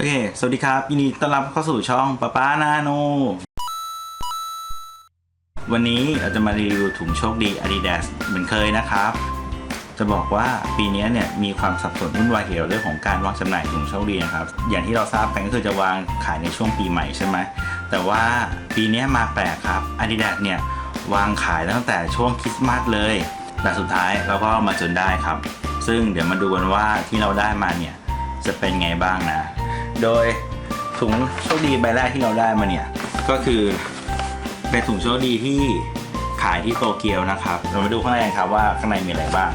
โอเค สวัสดีครับ ยินดีต้อนรับเข้าสู่ช่องป้าป้านาโน วันนี้เราจะมารีวิวถุงโชคดี Adidas เหมือนเคยนะครับ จะบอกว่าปีนี้เนี่ยมีความสับสนวุ่นวายเกี่ยวเรื่องของการวางจำหน่ายถุงโชคดีนะครับ อย่างที่เราทราบกันก็คือจะวางขายในช่วงปีใหม่ใช่ไหม แต่ว่าปีนี้มาแปลกครับ Adidas เนี่ยวางขายตั้งแต่ช่วงคริสต์มาสเลย แต่สุดท้ายเราก็มาจนได้ครับ ซึ่งเดี๋ยวมาดูกันว่าที่เราได้มาเนี่ยจะเป็นไงบ้างนะ โดยถุงโชคดีใบแรกที่เราได้มาเนี่ย ก็คือเป็นถุงโชคดีที่ขายที่โตเกียวนะครับ เรามาดูข้างในกันครับว่าข้างในมีอะไรบ้าง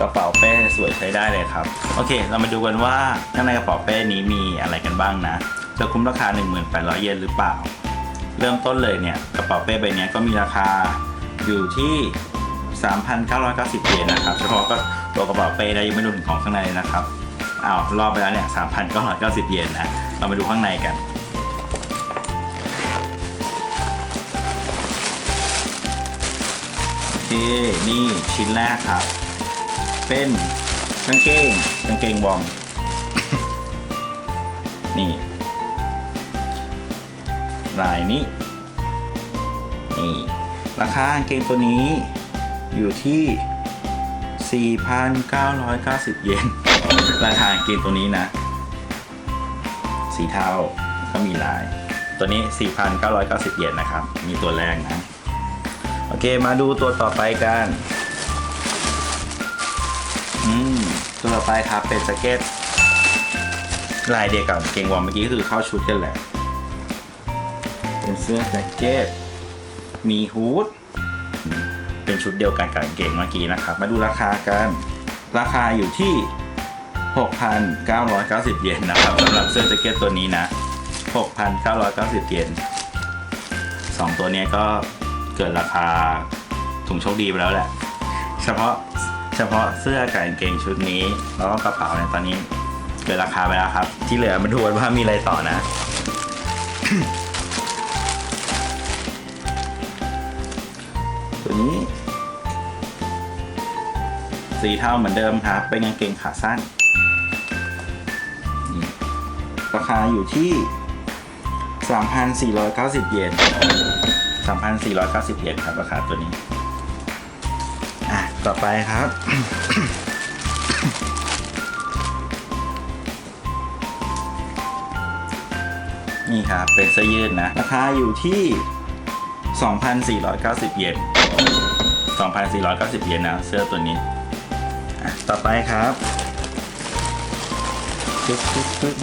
กระเป๋าเป้สวยใช้ได้เลยครับ โอเค เรามาดูกันว่าข้างในกระเป๋าเป้นี้มีอะไรกันบ้างนะ จะคุ้มราคา 1,800 เยนหรือเปล่า เริ่มต้นเลยเนี่ย กระเป๋าเป้ใบนี้ก็มีราคาอยู่ที่ 3,990 เยนนะครับเฉพาะก็ตัวกระเป๋าเป้ได้ยังไม่รวมถึงของข้างในนะครับอ้าวรอบไปแล้วเนี่ย 3,990 เยนนะ เรามาดูข้างในกัน โอเค นี่ชิ้นแรกครับ เป็นกางเกงกางเกงวอร์มนี่ลายนี้ นี่ ราคากางเกงตัวนี้ อยู่ที่ 4,990 เยน ราคากางเกงตัวนี้นะ สีเทาก็มีลาย ตัวนี้ 4,990 เยนนะครับ มีตัวแรกนะ โอเคมาดูตัวต่อไปกันอืมตัวต่อไปครับเป็นแจ็คเก็ตลายเดียวกับเกงวอร์มเมื่อกี้ก็คือเข้าชุดกันแหละ เป็นเสื้อแจ็คเก็ต มีฮูด ชุดเดียวกันกับกางเกงเมื่อกี้นะครับ มาดูราคากันราคาอยู่ที่ 6,990 เยนนะครับสำหรับเสื้อแจ็คเก็ตตัวนี้นะ 6,990 เยนสองตัวนี้ก็เกิดราคาถุงโชคดีไปแล้วแหละ เฉพาะเฉพาะเสื้อกับกางเกงชุดนี้แล้วก็กระเป๋าเนี่ยตอนนี้เกิดราคาไปแล้วครับ ที่เหลือมาดูกันว่ามีอะไรต่อนะ ตัวนี้ สีเทาเหมือนเดิมครับเป็นกางเกงขาสั้น ราคาอยู่ที่ 3,490 เยน 3,490 เยนครับราคาตัวนี้ อะ ต่อไปครับ นี่ครับ เป็นเสื้อยืดนะ ราคาอยู่ที่ 2,490 เยน2,490 เยนนะ เสื้อตัวนี้ ต่อไปครับปึ๊บปึ๊บปึ๊บ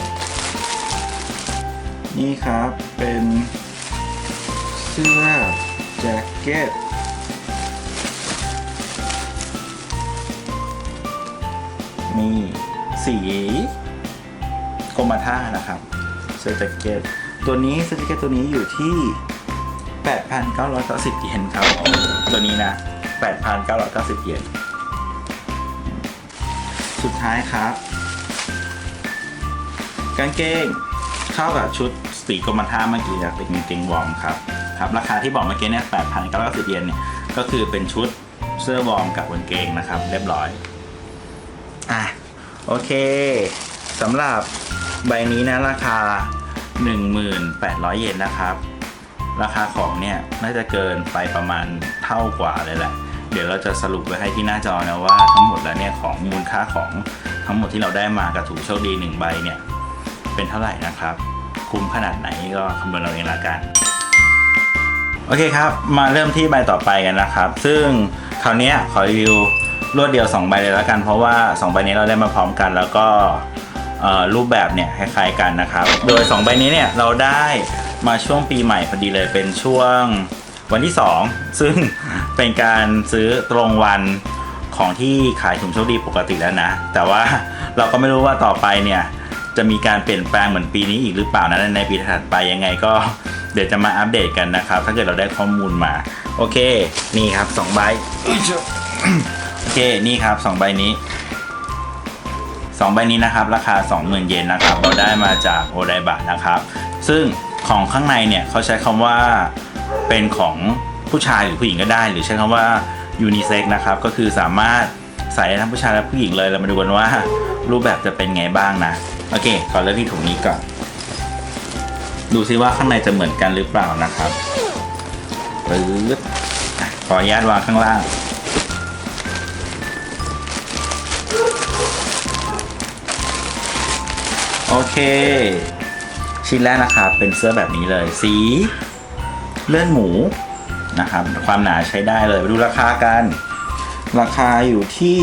นี่ครับเป็นเสื้อแจ็คเก็ตมีสีกรมท่านะครับเสื้อแจ็คเก็ตตัวนี้เสื้อแจ็คเก็ตตัวนี้อยู่ที่ 8,990เยนครับตัวนี้นะ 8,990เยน สุดท้ายครับ กางเกงเข้ากับชุดสีกรมท่าเมื่อกี้เป็นกางเกงวอร์มครับครับราคาที่บอกเมื่อกี้เนี่ย8,990เก้าร้อยสิบเยนเนี่ยก็คือเป็นชุดเสื้อวอร์มกับกางเกงนะครับ เรียบร้อยอะโอเคสำหรับใบนี้นะราคา 1,800 เยนนะครับ ราคาของเนี่ยน่าจะเกินไปประมาณเท่ากว่าเลยแหละ ดี๋ยวเราจะสรุปไว้ให้ที่หน้าจอนะว่าทั้งหมดแล้วเนี่ยของมูลค่าของทั้งหมดที่เราได้มากับถูกโชคดีหนึ่งใบเนี่ยเป็นเท่าไหร่นะครับ คุ้มขนาดไหนก็คำนวณเราเองละกัน โอเคครับ มาเริ่มที่ใบต่อไปกันนะครับ ซึ่งคราวนี้ขอรีวิวรวดเดียว 2 ใบเลยล้วกัน เพราะว่า 2 ใบนี้เราได้มาพร้อมกัน แล้วก็รูปแบบเนี่ยคล้ายๆกันนะครับ โดย 2 ใบนี้เนี่ยเราได้มาช่วงปีใหม่พอดีเลยเป็นช่วง วันที่ 2 ซึ่งเป็นการซื้อตรงวันของที่ขายถุงโชคดีปกติแล้วนะ แต่ว่าเราก็ไม่รู้ว่าต่อไปเนี่ย จะมีการเปลี่ยนแปลงเหมือนปีนี้อีกหรือเปล่านะในปีถัดไปยังไงก็เดี๋ยวจะมาอัปเดตกันนะครับ ถ้าเกิดเราได้ข้อมูลมา โอเค นี่ครับ2ใบโอเคนี่ครับ2ใบนี้2ใบนี้นะครับ ราคา 20,000 เยนนะครับเราได้มาจากโอไดบะนะครับ ซึ่งของข้างในเนี่ยเขาใช้คำว่า เป็นของผู้ชายหรือผู้หญิงก็ได้ หรือใช้คำว่ายูนิเซ็กนะครับก็คือสามารถใส่ได้ทั้งผู้ชายและผู้หญิงเลยเรามาดูกันว่ารูปแบบจะเป็นไงบ้างนะ โอเคขอเริ่มที่ถุงนี้ก่อนดูซิว่าข้างในจะเหมือนกันหรือเปล่านะครับปึ๊บอะขออนุญาตวางข้างล่างโอเค ชิ้นแรกนะครับเป็นเสื้อแบบนี้เลย สี เลื่อดหมูนะครับ ความหนาใช้ได้เลยไปดูราคากัน ราคาอยู่ที่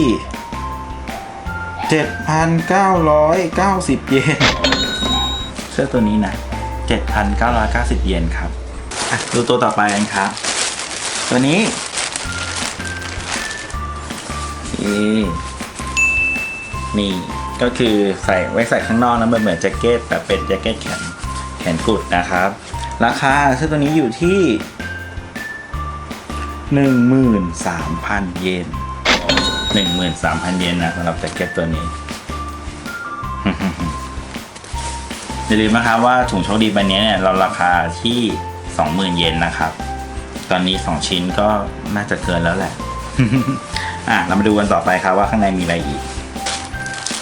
7,990 เยนเสื้อตัวนี้นะ 7,990 เยนครับดูตัวต่อไปกันครับ ตัวนี้นี่ก็คือใส่ไว้ใส่ข้างนอกนะเหมือนแจ็คเก็ตแต่เป็นแจ็คเก็ตแขนแขนกุดนะครับ ราคาเสื้อตัวนี้อยู่ที่ 13,000 เยน 13,000 เยนนะสำหรับแจ็คเก็ตตัวนี้ อย่าลืมนะครับว่าถุงโชคดีใบนี้เนี่ยเราราคาที่ 20,000 เยนนะครับ ตอนนี้ 2 ชิ้นก็น่าจะเกินแล้วแหละ อะ เรามาดูกันต่อไปครับว่าข้างในมีอะไรอีก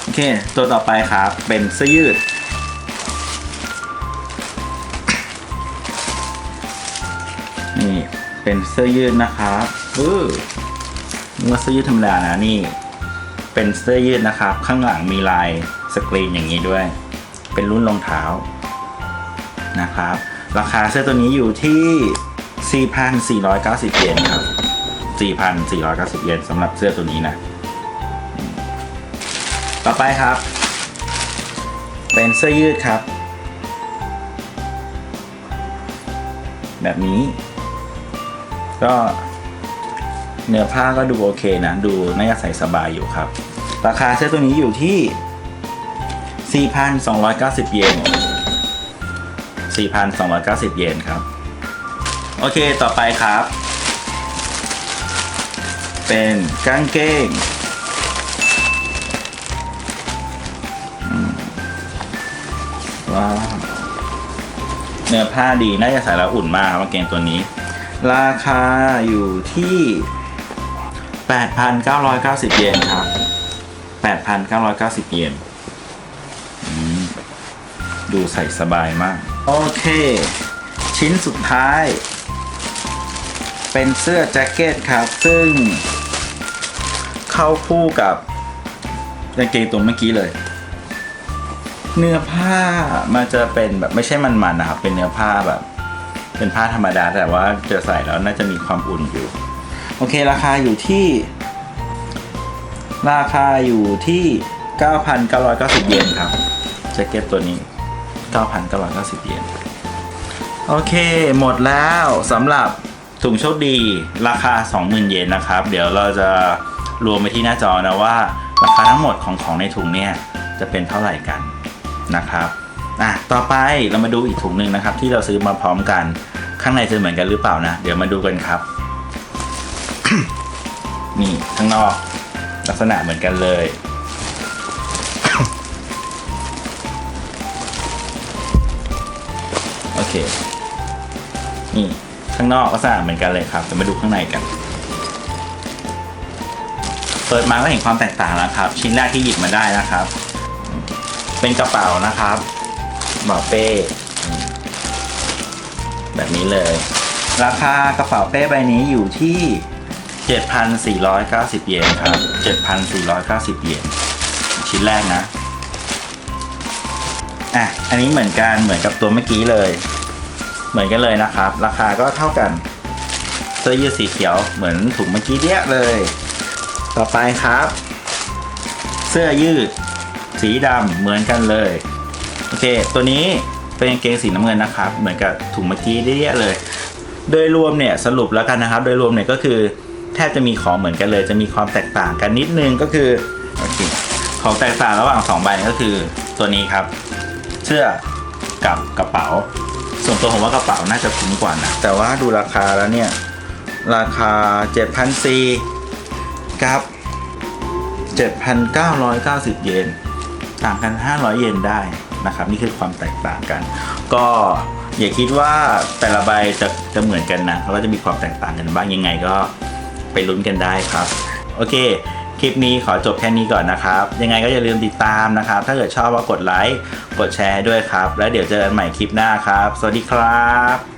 โอเค ตัวต่อไปครับ เป็นเสื้อยืด เป็นเสื้อยืดนะครับอือว่าเสื้อยืดธรรมดานะนี่ เป็นเสื้อยืดนะครับ ข้างหลังมีลายสกรีนอย่างนี้ด้วย เป็นรุ่นรองเท้านะครับ ราคาเสื้อตัวนี้อยู่ที่ 4,490 เยนครับ 4,490 เยนสำหรับเสื้อตัวนี้นะ ต่อไปครับ เป็นเสื้อยืดครับ แบบนี้ ก็เนื้อผ้าก็ดูโอเคนะ ดูน่าจะใส่สบายอยู่ครับ ราคาเสื้อตัวนี้อยู่ที่ 4,290 เยน 4,290 เยนครับ โอเคต่อไปครับ เป็นกางเกงว้าวเนื้อผ้าดีน่าจะใส่แล้วอุ่นมากครับกางเกงตัวนี้ ราคาอยู่ที่ 8,990 เยนครับ 8,990 เยนดูใส่สบายมาก โอเค ชิ้นสุดท้าย เป็นเสื้อแจ็คเก็ตครับ ซึ่ง เข้าคู่กับกางเกงตัวเมื่อกี้เลย เนื้อผ้ามันจะเป็นแบบไม่ใช่มันๆนะครับ เป็นเนื้อผ้าแบบ เป็นผ้าธรรมดาแต่ว่าจะใส่แล้วน่าจะมีความอุ่นอยู่ โอเคราคาอยู่ที่ ราคาอยู่ที่ 9,990 เยนครับแจ็คเก็ตตัวนี้ 9,990 เยนโอเค หมดแล้วสำหรับถุงโชคดีราคา 20,000 เยนนะครับ เดี๋ยวเราจะรวมไปที่หน้าจอนะว่า ราคาทั้งหมดของของในถุงเนี่ย จะเป็นเท่าไหร่กันนะครับ อะต่อไปเรามาดูอีกถุงหนึ่งนะครับ ที่เราซื้อมาพร้อมกันข้างในจะเหมือนกันหรือเปล่านะ เดี๋ยวมาดูกันครับ นี่ข้างนอกลักษณะเหมือนกันเลย โอเค นี่ข้างนอกลักษณะเหมือนกันเลยครับจะมาดูข้างในกัน เปิดมาก็เห็นความแตกต่างแล้วครับ ชิ้นแรกที่หยิบมาได้นะครับ เป็นกระเป๋านะครับ กระเป๋าเป้แบบนี้เลย ราคากระเป๋าเป้ใบนี้อยู่ที่ 7,490 เยนครับ 7,490 เยนชิ้นแรกนะ อะ อันนี้เหมือนกันเหมือนกับตัวเมื่อกี้เลย เหมือนกันเลยนะครับ ราคาก็เท่ากันเสื้อยืดสีเขียวเหมือนถุงเมื่อกี้เนี้ยเลย ต่อไปครับ เสื้อยืดสีดำเหมือนกันเลย เค ตัวนี้เป็นกางเกงสีน้ำเงินนะครับ เหมือนกับถุงเมื่อกี้เนี้ยเลย โดยรวมเนี่ยสรุปแล้วกันนะครับ โดยรวมเนี่ยก็คือแทบจะมีของเหมือนกันเลย จะมีความแตกต่างกันนิดนึงก็คือโอเคของแตกต่างระหว่างสองใบก็คือตัวนี้ครับ เสื้อกับกระเป๋า ส่วนตัวผมว่ากระเป๋าน่าจะคุ้มกว่านะแต่ว่าดูราคาแล้วเนี่ย ราคา 7,400กับ 7,990 เยน ต่างกัน 500 เยนได้ นะครับ นี่คือความแตกต่างกัน ก็อย่าคิดว่าแต่ละใบจะจะเหมือนกันนะเขาก็จะมีความแตกต่างกันบ้างยังไงก็ไปลุ้นกันได้ครับ โอเค คลิปนี้ขอจบแค่นี้ก่อนนะครับ ยังไงก็อย่าลืมติดตามนะครับ ถ้าเกิดชอบก็กดไลค์กดแชร์ด้วยครับ แล้วเดี๋ยวเจอกันใหม่คลิปหน้าครับ สวัสดีครับ